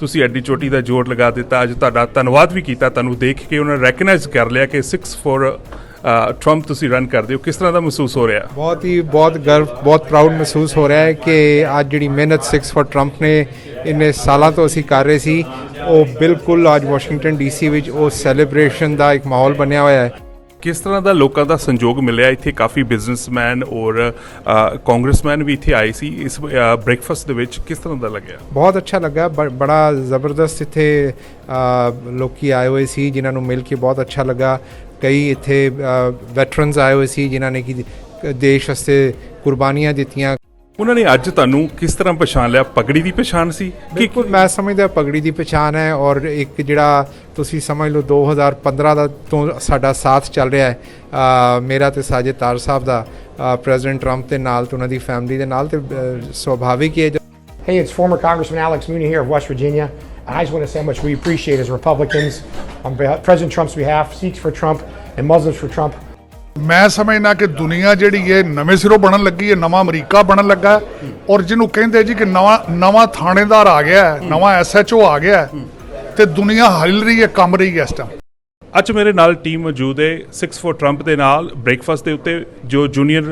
ਤੁਸੀਂ ਐਡੀ ਚੋਟੀ ਦਾ ਜੋਰ ਲਗਾ ਦਿੱਤਾ, ਅੱਜ ਤੁਹਾਡਾ ਧੰਨਵਾਦ ਵੀ ਕੀਤਾ, ਤੁਹਾਨੂੰ ਦੇਖ ਕੇ ਉਹਨਾਂ ਰੈਕਗਨਾਈਜ਼ ਕਰ ਲਿਆ ਕਿ 6 ਫੋਰ ਟਰੰਪ ਤੁਸੀਂ ਰਨ ਕਰਦੇ ਹੋ। ਕਿਸ ਤਰ੍ਹਾਂ ਦਾ ਮਹਿਸੂਸ ਹੋ ਰਿਹਾ? ਬਹੁਤ ਹੀ, ਬਹੁਤ ਗਰਵ, ਬਹੁਤ ਪ੍ਰਾਊਡ ਮਹਿਸੂਸ ਹੋ ਰਿਹਾ ਹੈ ਕਿ ਅੱਜ ਜਿਹੜੀ ਮਿਹਨਤ 6 ਫॉर ਟਰੰਪ ਨੇ ਇੰਨੇ ਸਾਲਾਂ ਤੋਂ ਅਸੀਂ ਕਰ ਰਹੇ ਸੀ, ਉਹ ਬਿਲਕੁਲ ਅੱਜ ਵਾਸ਼ਿੰਗਟਨ ਡੀਸੀ ਵਿੱਚ ਉਹ ਸੈਲੀਬ੍ਰੇਸ਼ਨ ਦਾ ਇੱਕ ਮਾਹੌਲ ਬਣਿਆ ਹੋਇਆ ਹੈ। ਕਿਸ ਤਰ੍ਹਾਂ ਦਾ ਲੋਕਾਂ ਦਾ ਸੰਯੋਗ ਮਿਲਿਆ? ਇੱਥੇ ਕਾਫੀ ਬਿਜ਼ਨਸਮੈਨ ਔਰ ਕਾਂਗਰਸਮੈਨ ਵੀ ਇੱਥੇ ਆਏ ਸੀ। ਇਸ ਬ੍ਰੇਕਫਾਸਟ ਦੇ ਵਿੱਚ ਕਿਸ ਤਰ੍ਹਾਂ ਦਾ ਲੱਗਿਆ? ਬਹੁਤ ਅੱਛਾ ਲੱਗਾ। ਬ- ਬੜਾ ਜ਼ਬਰਦਸਤ ਇੱਥੇ ਅ, ਲੋਕੀ ਆਏ ਹੋਏ ਸੀ ਜਿਨ੍ਹਾਂ ਨੂੰ ਮਿਲ ਕੇ ਬਹੁਤ ਅੱਛਾ ਲੱਗਾ। ਕਈ ਇੱਥੇ ਵੈਟਰਨਸ ਆਏ ਹੋਏ ਸੀ ਜਿਨ੍ਹਾਂ ਨੇ ਕਿ ਦੇਸ਼ ਵਾਸਤੇ ਕੁਰਬਾਨੀਆਂ ਦਿੱਤੀਆਂ। ਉਹਨਾਂ ਨੇ ਅੱਜ ਤੁਹਾਨੂੰ ਕਿਸ ਤਰ੍ਹਾਂ ਪਛਾਣ ਲਿਆ ਪਗੜੀ ਦੀ ਪਛਾਣ ਸੀ ਕਿ ਬਿਲਕੁਲ ਮੈਂ ਸਮਝਦਾ ਪਗੜੀ ਦੀ ਪਛਾਣ ਹੈ ਔਰ ਇੱਕ ਜਿਹੜਾ ਤੁਸੀਂ ਸਮਝ ਲਓ 2015 ਦਾ ਤੋਂ ਸਾਡਾ ਸਾਥ ਚੱਲ ਰਿਹਾ ਹੈ ਮੇਰਾ ਤੇ ਸਾਜੇ ਤਾਰ ਸਾਹਿਬ ਦਾ ਪ੍ਰੈਜ਼ੀਡੈਂਟ ਟਰੰਪ ਦੇ ਨਾਲ ਤੇ ਉਹਨਾਂ ਦੀ ਫੈਮਿਲੀ ਦੇ ਨਾਲ ਤੇ ਸੁਭਾਵਿਕ ਹੀ ਹੈ Hey, it's former Congressman Alex Mooney here of West Virginia. And I just want to say how much we appreciate as Republicans, on behalf, President Trump's behalf, Sikhs for Trump, and Muslims for Trump. ਮੈਂ ਸਮਝਣਾ ਕਿ ਦੁਨੀਆ ਜਿਹੜੀ ਹੈ ਨਵੇਂ ਸਿਰੋਂ ਬਣਨ ਲੱਗੀ ਹੈ, ਨਵਾਂ ਅਮਰੀਕਾ ਬਣਨ ਲੱਗਾ ਔਰ ਜਿਹਨੂੰ ਕਹਿੰਦੇ ਜੀ ਕਿ ਨਵਾਂ ਨਵਾਂ ਥਾਣੇਦਾਰ ਆ ਗਿਆ ਹੈ, ਨਵਾਂ ਐਸਐਚਓ ਆ ਗਿਆ ਹੈ ਤੇ ਦੁਨੀਆ ਹਿਲ ਰਹੀ ਹੈ ਕੰਮ ਰਹੀ ਹੈ ਇਸ ਟਾਈਮ ਅੱਜ ਮੇਰੇ ਨਾਲ ਟੀਮ ਮੌਜੂਦ ਹੈ 6 ਫੋਰ ਟਰੰਪ ਦੇ ਨਾਲ ਬ੍ਰੇਕਫਾਸਟ ਦੇ ਉੱਤੇ ਜੋ ਜੂਨੀਅਰ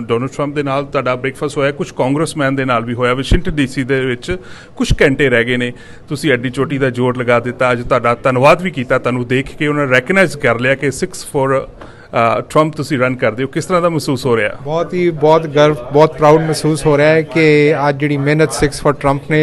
ਡੋਨਲਡ ਟਰੰਪ ਦੇ ਨਾਲ ਤੁਹਾਡਾ ਬ੍ਰੇਕਫਾਸਟ ਹੋਇਆ ਕੁਝ ਕਾਂਗਰਸਮੈਨ ਦੇ ਨਾਲ ਵੀ ਹੋਇਆ ਵਾਸ਼ਿੰਗਟਨ ਡੀਸੀ ਦੇ ਵਿੱਚ ਕੁਝ ਘੰਟੇ ਰਹਿ ਗਏ ਨੇ। ਤੁਸੀਂ ਐਡੀ ਚੋਟੀ ਦਾ ਜੋਰ ਲਗਾ ਦਿੱਤਾ, ਅੱਜ ਤੁਹਾਡਾ ਧੰਨਵਾਦ ਵੀ ਕੀਤਾ, ਤੁਹਾਨੂੰ ਦੇਖ ਕੇ ਉਹਨਾਂ ਰੈਕਗਨਾਈਜ਼ ਕਰ ਲਿਆ ਕਿ 6 ਫੋਰ ਟਰੰਪ ਤੁਸੀਂ ਰਨ ਕਰਦੇ ਹੋ, ਕਿਸ ਤਰ੍ਹਾਂ ਦਾ ਮਹਿਸੂਸ ਹੋ ਰਿਹਾ? ਬਹੁਤ ਹੀ, ਬਹੁਤ ਗਰਵ, ਬਹੁਤ ਪ੍ਰਾਊਡ ਮਹਿਸੂਸ ਹੋ ਰਿਹਾ ਹੈ ਕਿ ਅੱਜ ਜਿਹੜੀ ਮਿਹਨਤ 6 ਫॉर ਟਰੰਪ ਨੇ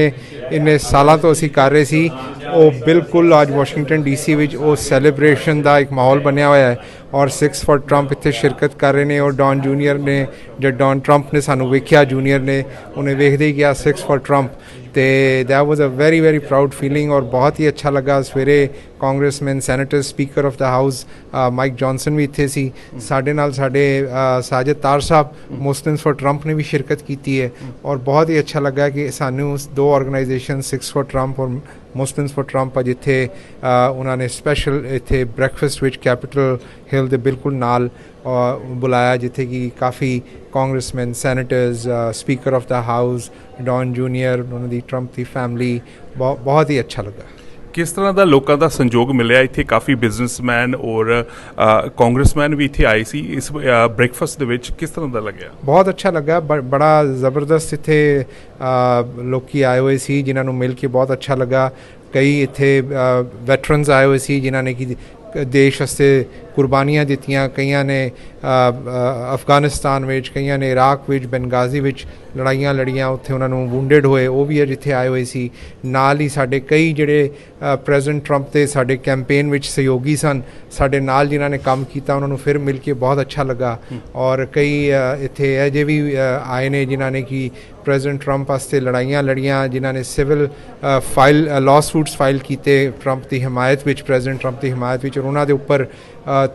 ਇੰਨੇ ਸਾਲਾਂ ਤੋਂ ਅਸੀਂ ਕਰ ਰਹੇ ਸੀ। ਉਹ ਬਿਲਕੁਲ ਅੱਜ ਵਾਸ਼ਿੰਗਟਨ ਡੀਸੀ ਵਿੱਚ ਉਹ ਸੈਲੀਬ੍ਰੇਸ਼ਨ ਦਾ ਇੱਕ ਮਾਹੌਲ ਬਣਿਆ ਹੋਇਆ ਹੈ ਔਰ 6 ਫਾਰ ਟਰੰਪ ਇੱਥੇ ਸ਼ਿਰਕਤ ਕਰ ਰਹੇ ਨੇ ਔਰ ਡੌਨ ਜੂਨੀਅਰ ਨੇ ਜਦ ਡੌਨ ਟਰੰਪ ਨੇ ਸਾਨੂੰ ਵੇਖਿਆ, ਜੂਨੀਅਰ ਨੇ ਉਹਨੇ ਵੇਖਦੇ ਹੀ ਗਿਆ 6 ਫਾਰ ਟਰੰਪ ਤੇ that was a very very proud feeling ਔਰ ਬਹੁਤ ਹੀ ਅੱਛਾ ਲੱਗਾ। ਸਵੇਰੇ congressman senator speaker of the house Mike Johnson ਵੀ ਇੱਥੇ ਸੀ। ਸਾਡੇ ਨਾਲ ਸਾਡੇ ਸਾਜਿਦ ਤਾਰ ਸਾਹਿਬ ਮੁਸਲਿਮਸ ਫਾਰ ਟਰੰਪ ਨੇ ਵੀ ਸ਼ਿਰਕਤ ਕੀਤੀ ਹੈ ਔਰ ਬਹੁਤ ਹੀ ਅੱਛਾ ਲੱਗਾ ਕਿ ਸਾਨੂੰ ਦੋ ਆਰਗੇਨਾਈਜੇਸ਼ਨ 6 ਫਾਰ ਟਰੰਪ ਔਰ ਮੁਸਲਿਮਸ ਫॉर ਟਰੰਪ ਅੱਜ ਇੱਥੇ ਉਹਨਾਂ ਨੇ ਸਪੈਸ਼ਲ ਇੱਥੇ ਬ੍ਰੈਕਫਾਸਟ ਵਿੱਚ ਕੈਪੀਟਲ ਹਿਲ ਦੇ ਬਿਲਕੁਲ ਨਾਲ ਬੁਲਾਇਆ, ਜਿੱਥੇ ਕਿ ਕਾਫੀ congressman senators speaker of the house Don Junior ਉਹਨਾਂ ਦੀ ਟਰੰਪ ਦੀ ਫੈਮਿਲੀ ਬਹੁਤ ਹੀ ਅੱਛਾ ਲੱਗਾ। ਕਿਸ ਤਰ੍ਹਾਂ ਦਾ ਲੋਕਾਂ ਦਾ ਸੰਯੋਗ ਮਿਲਿਆ? ਇੱਥੇ ਕਾਫੀ ਬਿਜ਼ਨਸਮੈਨ ਔਰ ਕਾਂਗਰਸਮੈਨ ਵੀ ਇੱਥੇ ਆਏ ਸੀ। ਇਸ ਬ੍ਰੇਕਫਾਸਟ ਦੇ ਵਿੱਚ ਕਿਸ ਤਰ੍ਹਾਂ ਦਾ ਲੱਗਿਆ? ਬਹੁਤ ਅੱਛਾ ਲੱਗਾ। ਬ- ਬੜਾ ਜ਼ਬਰਦਸਤ ਇੱਥੇ ਅ, ਲੋਕੀ ਆਏ ਹੋਏ ਸੀ ਜਿਨ੍ਹਾਂ ਨੂੰ ਮਿਲ ਕੇ ਬਹੁਤ ਅੱਛਾ ਲੱਗਾ। ਕਈ ਇੱਥੇ ਵੈਟਰਨਸ ਆਏ ਹੋਏ ਸੀ ਜਿਨ੍ਹਾਂ ਨੇ ਕਿ ਦੇਸ਼ ਵਾਸਤੇ ਕੁਰਬਾਨੀਆਂ ਦਿੱਤੀਆਂ ਕਈਆਂ ਨੇ ਅਫਗਾਨਿਸਤਾਨ ਵਿੱਚ ਕਈਆਂ ਨੇ ਇਰਾਕ ਵਿੱਚ ਬੈਨਗਾਜ਼ੀ ਵਿੱਚ ਲੜਾਈਆਂ ਲੜੀਆਂ ਉੱਥੇ ਉਹਨਾਂ ਨੂੰ ਵੂੰਡਡ ਹੋਏ ਉਹ ਵੀ ਅੱਜ ਇੱਥੇ ਆਏ ਹੋਏ ਸੀ। ਨਾਲ ਹੀ ਸਾਡੇ ਕਈ ਜਿਹੜੇ ਪ੍ਰੈਜ਼ੀਡੈਂਟ ਟਰੰਪ ਦੇ ਸਾਡੇ ਕੈਂਪੇਨ ਵਿੱਚ ਸਹਿਯੋਗੀ ਸਨ ਸਾਡੇ ਨਾਲ ਜਿਨ੍ਹਾਂ ਨੇ ਕੰਮ ਕੀਤਾ ਉਹਨਾਂ ਨੂੰ ਫਿਰ ਮਿਲ ਕੇ ਬਹੁਤ ਅੱਛਾ ਲੱਗਾ। ਔਰ ਕਈ ਅ, ਇੱਥੇ ਅਜੇ ਵੀ ਆਏ ਨੇ ਜਿਨ੍ਹਾਂ ਨੇ ਕਿ ਪ੍ਰੈਜ਼ੀਡੈਂਟ ਟਰੰਪ ਵਾਸਤੇ ਲੜਾਈਆਂ ਲੜੀਆਂ ਜਿਨ੍ਹਾਂ ਨੇ civil file law suits file ਕੀਤੇ ਟਰੰਪ ਦੀ ਹਮਾਇਤ ਵਿੱਚ ਪ੍ਰੈਜ਼ੀਡੈਂਟ ਟਰੰਪ ਦੀ ਹਮਾਇਤ ਵਿੱਚ ਔਰ ਉਹਨਾਂ ਦੇ ਉੱਪਰ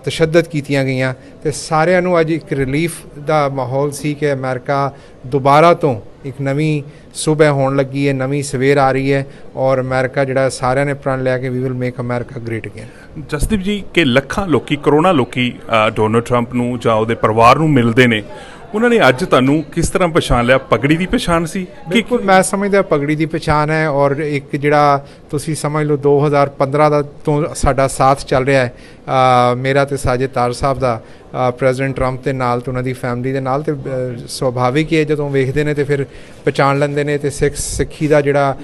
ਤਸ਼ੱਦਦ ਕੀਤੀਆਂ ਗਈਆਂ ਤੇ ਸਾਰਿਆਂ ਨੂੰ ਅੱਜ ਇੱਕ ਰਿਲੀਫ ਦਾ ਮਾਹੌਲ ਸੀ ਕਿ ਅਮਰੀਕਾ ਦੁਬਾਰਾ ਤੋਂ ਇੱਕ ਨਵੀਂ ਸਵੇਰ ਹੋਣ ਲੱਗੀ ਹੈ, ਨਵੀਂ ਸਵੇਰ ਆ ਰਹੀ ਹੈ ਔਰ ਅਮਰੀਕਾ ਜਿਹੜਾ ਸਾਰਿਆਂ ਨੇ ਪ੍ਰਣ ਲਿਆ ਕਿ we will make America great again Jasdeep ji, ਕਿ ਲੱਖਾਂ ਲੋਕੀ ਕਰੋਨਾ ਲੋਕੀ ਡੋਨਲਡ ਟਰੰਪ ਨੂੰ ਜਾਂ ਉਹਦੇ ਪਰਿਵਾਰ ਨੂੰ ਮਿਲਦੇ ਨੇ ਉਹਨਾਂ ਨੇ ਅੱਜ ਤੁਹਾਨੂੰ ਕਿਸ ਤਰ੍ਹਾਂ ਪਛਾਣ ਲਿਆ? ਪਗੜੀ ਦੀ ਪਛਾਣ ਸੀ? ਕਿ ਬਿਲਕੁਲ, ਮੈਂ ਸਮਝਦਾ ਪਗੜੀ ਦੀ ਪਛਾਣ ਹੈ ਔਰ ਇੱਕ ਜਿਹੜਾ ਤੁਸੀਂ ਸਮਝ ਲਓ 2015 ਦਾ ਤੋਂ ਸਾਡਾ ਸਾਥ ਚੱਲ ਰਿਹਾ ਹੈ ਮੇਰਾ ਤੇ ਸਾਜੇ ਤਾਰ ਸਾਹਿਬ ਦਾ ਪ੍ਰੈਜ਼ੀਡੈਂਟ ਟਰੰਪ ਦੇ ਨਾਲ ਤੇ ਉਹਨਾਂ ਦੀ ਫੈਮਿਲੀ ਦੇ ਨਾਲ ਤੇ ਸੁਭਾਵਿਕ ਹੀ ਹੈ ਜਦੋਂ ਵੇਖਦੇ ਨੇ ਤੇ ਫਿਰ ਪਛਾਣ ਲੈਂਦੇ ਨੇ ਤੇ ਸਿੱਖ ਸਿੱਖੀ ਦਾ ਜਿਹੜਾ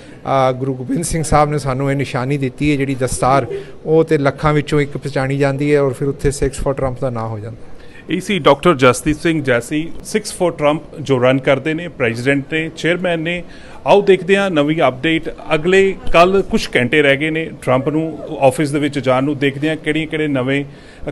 ਗੁਰੂ ਗੋਬਿੰਦ ਸਿੰਘ ਸਾਹਿਬ ਨੇ ਸਾਨੂੰ ਇਹ ਨਿਸ਼ਾਨੀ ਦਿੱਤੀ ਹੈ ਜਿਹੜੀ ਦਸਤਾਰ, ਉਹ ਤੇ ਲੱਖਾਂ ਵਿੱਚੋਂ ਇੱਕ ਪਛਾਣੀ ਜਾਂਦੀ ਹੈ ਔਰ ਫਿਰ ਉੱਥੇ 6 ਫॉर ਟਰੰਪ ਦਾ ਨਾਂ ਹੋ ਜਾਂਦਾ ਇਹ ਸੀ ਡਾਕਟਰ ਜਸਦੀਪ ਸਿੰਘ ਜੈਸੀ 6 ਫॉर ਟਰੰਪ ਜੋ ਰਨ ਕਰਦੇ ਨੇ ਪ੍ਰੈਜ਼ੀਡੈਂਟ ਨੇ ਚੇਅਰਮੈਨ ਨੇ ਆਓ ਦੇਖਦੇ ਹਾਂ ਨਵੀਂ ਅਪਡੇਟ ਅਗਲੇ ਕੱਲ ਕੁਝ ਘੰਟੇ ਰਹਿ ਗਏ ਨੇ ਟਰੰਪ ਨੂੰ ਆਫਿਸ ਦੇ ਵਿੱਚ ਜਾਣ ਨੂੰ ਦੇਖਦੇ ਹਾਂ ਕਿਹੜੀਆਂ ਕਿਹੜੇ ਨਵੇਂ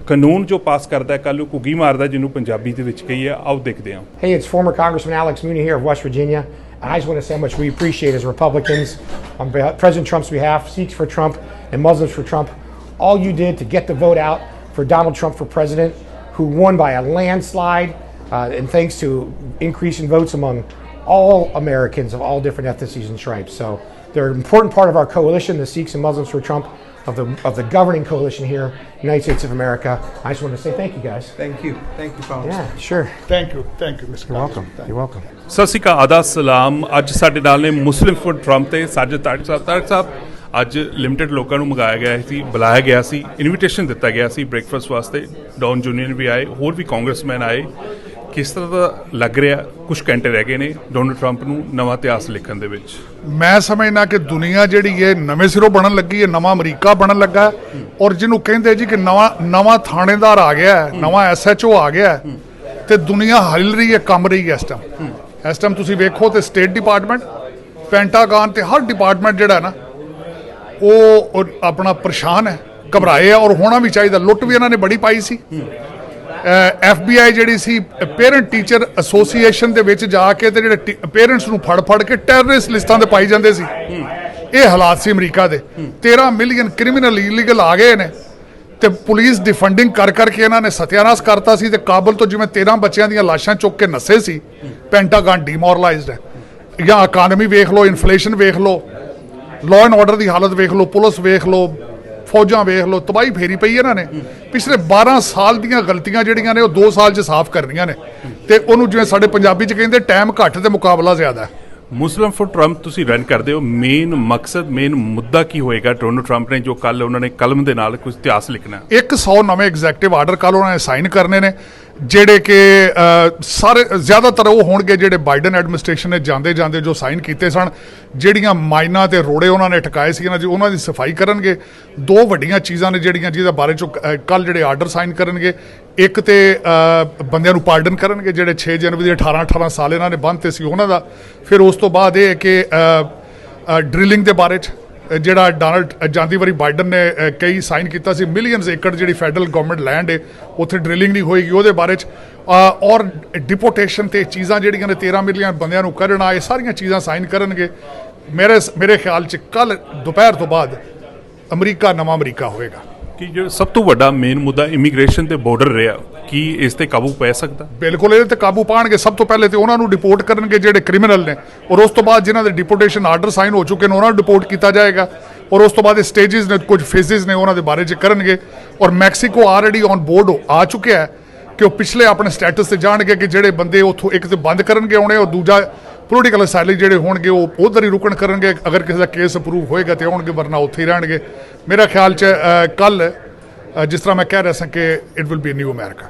ਕਾਨੂੰਨ ਜੋ ਪਾਸ ਕਰਦਾ ਹੈ ਕੱਲ ਨੂੰ ਕੁਗੀ ਮਾਰਦਾ ਜਿਹਨੂੰ ਪੰਜਾਬੀ ਦੇ ਵਿੱਚ ਕਹੀ ਹੈ ਆਓ ਦੇਖਦੇ ਹਾਂ Hey, it's former Congressman Alex Mooney here of West Virginia. And I just want to say how much we appreciate as Republicans, on behalf, President Trump's behalf, Sikhs for Trump, and Muslims for Trump. All you did to get the vote out for Donald Trump for president, who won by a landslide, uh, and thanks to increase in votes among all Americans of all different ethnicities and stripes. So they're an important part of our coalition, the Sikhs and Muslims for Trump. of the of the governing coalition here, United States of America. I just want to say thank you guys. Thank you thank you Yeah, sure. Thank you thank you mister You're welcome. You're welcome. ਸਤਿ ਸ਼੍ਰੀ ਅਕਾਲ ਆਦਾ ਸਲਾਮ ਅੱਜ ਸਾਡੇ ਨਾਲ ਨੇ ਮੁਸਲਿਮ food Trump ਤੇ ਸਾਜਦ ਤਾਰਕ ਸਾਹਿਬ ਤਾਰਕ ਸਾਹਿਬ ਅੱਜ limited ਲੋਕਾਂ ਨੂੰ ਮੰਗਾਇਆ ਗਿਆ ਸੀ, ਬੁਲਾਇਆ ਗਿਆ ਸੀ ਇਨਵੀਟੇਸ਼ਨ ਦਿੱਤਾ ਗਿਆ ਸੀ ਬ੍ਰੇਕਫਾਸਟ ਵਾਸਤੇ। ਡੌਨ ਜੂਨੀਅਰ ਵੀ ਆਏ, ਹੋਰ ਵੀ ਕਾਂਗਰਸਮੈਨ ਆਏ। ਕਿਸ ਤਰ੍ਹਾਂ ਦਾ ਲੱਗ ਰਿਹਾ? ਕੁਝ ਘੰਟੇ ਰਹਿ ਗਏ ਨੇ ਡੋਨਲਡ ਟਰੰਪ ਨੂੰ ਨਵਾਂ ਇਤਿਹਾਸ ਲਿਖਣ ਦੇ ਵਿੱਚ। ਮੈਂ ਸਮਝਣਾ ਕਿ ਦੁਨੀਆ ਜਿਹੜੀ ਹੈ ਨਵੇਂ ਸਿਰੋਂ ਬਣਨ ਲੱਗੀ ਹੈ, ਨਵਾਂ ਅਮਰੀਕਾ ਬਣਨ ਲੱਗਾ ਔਰ ਜਿਹਨੂੰ ਕਹਿੰਦੇ ਜੀ ਕਿ ਨਵਾਂ ਨਵਾਂ ਥਾਣੇਦਾਰ ਆ ਗਿਆ ਹੈ, ਨਵਾਂ ਐਸਐਚਓ ਆ ਗਿਆ ਹੈ ਤੇ ਦੁਨੀਆ ਹਿਲ ਰਹੀ ਹੈ ਕੰਮ ਰਹੀ ਹੈ ਇਸ ਟਾਈਮ ਇਸ ਟਾਈਮ ਤੁਸੀਂ ਵੇਖੋ ਤੇ ਸਟੇਟ ਡਿਪਾਰਟਮੈਂਟ ਪੈਂਟਾਗਨ ਤੇ ਹਰ ਡਿਪਾਰਟਮੈਂਟ ਜਿਹੜਾ ਨਾ ਉਹ ਆਪਣਾ ਪਰੇਸ਼ਾਨ ਹੈ, ਘਬਰਾਏ ਆ, ਔਰ ਹੋਣਾ ਵੀ ਚਾਹੀਦਾ। ਲੁੱਟ ਵੀ ਇਹਨਾਂ ਨੇ ਬੜੀ ਪਾਈ ਸੀ। ਐਫਬੀਆਈ ਜਿਹੜੀ ਸੀ ਪੇਰੈਂਟ ਟੀਚਰ ਐਸੋਸੀਏਸ਼ਨ ਦੇ ਵਿੱਚ ਜਾ ਕੇ ਤੇ ਜਿਹੜੇ ਪੇਰੈਂਟਸ ਨੂੰ ਫੜ ਫੜ ਕੇ ਟੈਰਰਿਸਟ ਲਿਸਟਾਂ ਤੇ ਪਾਈ ਜਾਂਦੇ ਸੀ। ਇਹ ਹਾਲਾਤ ਸੀ ਅਮਰੀਕਾ ਦੇ। 13 ਮਿਲੀਅਨ ਕ੍ਰਿਮੀਨਲ ਇਲੀਗਲ ਆ ਗਏ ਨੇ। ਤੇ ਪੁਲਿਸ ਡਿਫੰਡਿੰਗ ਕਰ ਕਰਕੇ ਇਹਨਾਂ ਨੇ ਸਤਿਆਨਾਸ਼ ਕਰਤਾ ਸੀ ਤੇ ਕਾਬਲ ਤੋਂ ਜਿਵੇਂ 13 ਬੱਚਿਆਂ ਦੀਆਂ ਲਾਸ਼ਾਂ ਚੁੱਕ ਕੇ ਨੱਸੇ ਸੀ ਪੈਂਟਾਗਨ ਡੀਮੋਰਲਾਈਜ਼ਡ ਹੈ। ਜਾਂ ਇਕਾਨਮੀ ਵੇਖ ਲਓ ਇਨਫਲੇਸ਼ਨ ਵੇਖ ਲਓ ਲਾਅ ਐਂਡ ਆਰਡਰ ਦੀ ਹਾਲਤ ਵੇਖ ਲਓ ਪੁਲਿਸ ਵੇਖ ਲਓ ਫੌਜਾਂ ਵੇਖ ਲਓ ਤਬਾਹੀ ਫੇਰੀ ਪਈ ਇਹਨਾਂ ਨੇ। ਪਿਛਲੇ 12 ਸਾਲ ਦੀਆਂ ਗਲਤੀਆਂ ਜਿਹੜੀਆਂ ਨੇ ਉਹ 2 ਸਾਲ 'ਚ ਸਾਫ਼ ਕਰਨੀਆਂ ਨੇ। ਤੇ ਉਹਨੂੰ ਜਿਵੇਂ ਸਾਡੇ ਪੰਜਾਬੀ 'ਚ ਕਹਿੰਦੇ ਟਾਈਮ ਘੱਟ ਤੇ ਮੁਕਾਬਲਾ ਜ਼ਿਆਦਾ ਹੈ। ਮੁਸਲਿਮ ਫੁੱਡ ਟਰੰਪ ਤੁਸੀਂ ਰਨ ਕਰਦੇ ਹੋ। ਮੇਨ ਮਕਸਦ ਮੇਨ ਮੁੱਦਾ ਕੀ ਹੋਏਗਾ ਡੋਨਲਡ ਟਰੰਪ ਨੇ ਜੋ ਕੱਲ ਉਹਨਾਂ ਨੇ ਕਲਮ ਦੇ ਨਾਲ ਕੁਝ ਇਤਿਹਾਸ ਲਿਖਣਾ 100 ਨਵੇਂ ਐਗਜ਼ੈਕਟਿਵ ਆਰਡਰ ਕੱਲ ਉਹਨਾਂ ਨੇ ਸਾਈਨ ਕਰਨੇ ਨੇ। ਜਿਹੜੇ ਕਿ ਸਾਰੇ, ਜ਼ਿਆਦਾਤਰ ਉਹ ਹੋਣਗੇ ਜਿਹੜੇ ਬਾਈਡਨ ਐਡਮਿਨਿਸਟ੍ਰੇਸ਼ਨ ਨੇ ਜਾਂਦੇ ਜਾਂਦੇ ਜੋ ਸਾਈਨ ਕੀਤੇ ਸਨ, ਜਿਹੜੀਆਂ ਮਾਈਨਾਂ ਤੇ ਰੋੜੇ ਉਹਨਾਂ ਨੇ ਠਕਾਏ ਸੀ, ਇਹਨਾਂ ਦੀ, ਉਹਨਾਂ ਦੀ ਸਫ਼ਾਈ ਕਰਨਗੇ। ਦੋ ਵੱਡੀਆਂ ਚੀਜ਼ਾਂ ਨੇ ਜਿਹੜੀਆਂ ਜਿਹਦੇ ਬਾਰੇ ਚ ਕੱਲ ਜਿਹੜੇ ਆਰਡਰ ਸਾਈਨ ਕਰਨਗੇ। ਇੱਕ ਤੇ ਬੰਦਿਆਂ ਨੂੰ ਪਾਰਡਨ ਕਰਨਗੇ, ਜਿਹੜੇ 6 ਜਨਵਰੀ ਦੇ 18 18 ਸਾਲ ਇਹਨਾਂ ਨੇ ਬੰਦ ਤੇ ਸੀ ਉਹਨਾਂ ਦਾ। ਫਿਰ ਉਸ ਤੋਂ ਬਾਅਦ ਇਹ ਹੈ ਕਿ ਡ੍ਰਿਲਿੰਗ ਦੇ ਬਾਰੇ ਚ ਜਿਹੜਾ ਡੋਨਲਡ ਜਾਂਦੀ ਵਾਰੀ ਬਾਈਡਨ ਨੇ ਕਈ ਸਾਈਨ ਕੀਤਾ ਸੀ। ਮਿਲੀਅਨਸ ਏਕੜ ਜਿਹੜੀ ਫੈਡਰਲ ਗਵਰਨਮੈਂਟ ਲੈਂਡ ਹੈ ਉੱਥੇ ਡ੍ਰਿਲਿੰਗ ਨਹੀਂ ਹੋਏਗੀ। ਉਹਦੇ ਬਾਰੇ ਚ ਔਰ ਡਿਪੋਰਟੇਸ਼ਨ ਤੇ ਚੀਜ਼ਾਂ ਜਿਹੜੀਆਂ ਨੇ 13 ਮਿਲੀਅਨ ਬੰਦਿਆਂ ਨੂੰ ਕਰਨਾ ਇਹ ਸਾਰੀਆਂ ਚੀਜ਼ਾਂ ਸਾਈਨ ਕਰਨਗੇ। ਮੇਰੇ ਮੇਰੇ ਖਿਆਲ ਚ ਕੱਲ ਦੁਪਹਿਰ ਤੋਂ ਬਾਅਦ ਅਮਰੀਕਾ, ਨਵਾਂ ਅਮਰੀਕਾ ਹੋਏਗਾ ਕਿ ਜੋ ਸਭ ਤੋਂ ਵੱਡਾ ਮੇਨ ਮੁੱਦਾ ਇਮੀਗ੍ਰੇਸ਼ਨ ਤੇ ਬਾਰਡਰ ਰਿਹਾ ਕੀ ਇਸ ਤੇ ਕਾਬੂ ਪੈ ਸਕਦਾ? ਬਿਲਕੁਲ, ਇਹਦੇ ਤੇ ਕਾਬੂ ਪਾਣਗੇ। ਸਭ ਤੋਂ ਪਹਿਲੇ ਤੇ ਉਹਨਾਂ ਨੂੰ ਡਿਪੋਰਟ ਕਰਨਗੇ ਜਿਹੜੇ ਕ੍ਰਿਮੀਨਲ ਨੇ। ਔਰ ਉਸ ਤੋਂ ਬਾਅਦ ਜਿਨ੍ਹਾਂ ਦੇ ਡਿਪੋਰਟੇਸ਼ਨ ਆਰਡਰ ਸਾਈਨ ਹੋ ਚੁੱਕੇ ਨੇ, ਉਹਨਾਂ ਨੂੰ ਡਿਪੋਰਟ ਕੀਤਾ ਜਾਏਗਾ। ਔਰ ਉਸ ਤੋਂ ਬਾਅਦ ਇਹ ਸਟੇजेस ਨੇ, ਕੁਝ ਫੇਜ਼ਸ ਨੇ ਉਹਨਾਂ ਦੇ ਬਾਰੇ ਚ ਕਰਨਗੇ। ਔਰ ਮੈਕਸੀਕੋ ਆਲਰੇਡੀ ਔਨ ਬੋਰਡ ਆ ਚੁੱਕਿਆ ਹੈ ਕਿ ਉਹ ਪਿਛਲੇ ਆਪਣੇ ਸਟੇਟਸ ਤੇ ਜਾਣਗੇ ਕਿ ਜਿਹੜੇ ਬੰਦੇ ਉੱਥੋਂ ਇੱਕ ਤੇ ਬੰਦ ਕਰਨਗੇ ਆਉਣੇ, ਔਰ ਦੂਜਾ ਪੋਲੀਟੀਕਲ ਅਸਾਈਲਮ ਜਿਹੜੇ ਹੋਣਗੇ, ਉਹ ਉਧਰ ਹੀ ਰੁਕਣ ਕਰਨਗੇ। ਅਗਰ ਕਿਸੇ ਦਾ ਕੇਸ ਅਪਰੂਵ ਹੋਏਗਾ ਤੇ ਆਉਣਗੇ, ਵਰਨਾ ਉੱਥੇ ਹੀ ਰਹਿਣਗੇ। ਮੇਰਾ ਖਿਆਲ ਚ ਕੱਲ ਜਿਸ ਤਰ੍ਹਾਂ ਮੈਂ ਕਹਿ ਰਿਹਾ ਸਾਂ ਕਿ it will be new America